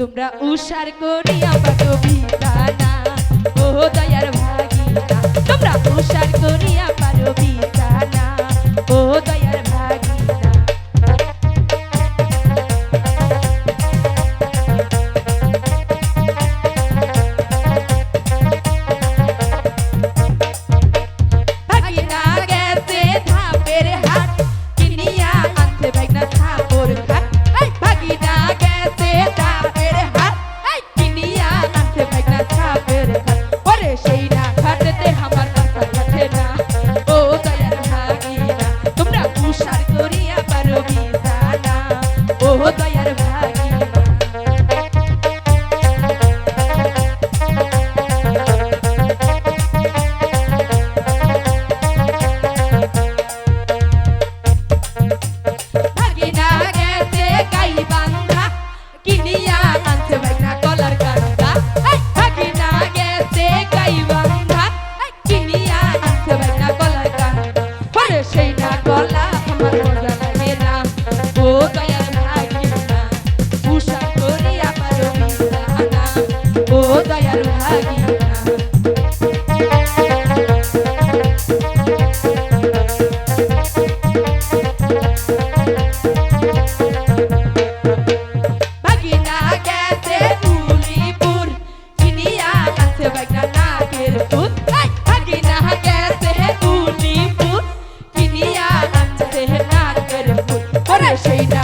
তোমরা উষার করিয়া পাতো বিদানা ও দয়ার ভাগিনা তোমরা উষার করিয়া পারো বিদানা shade.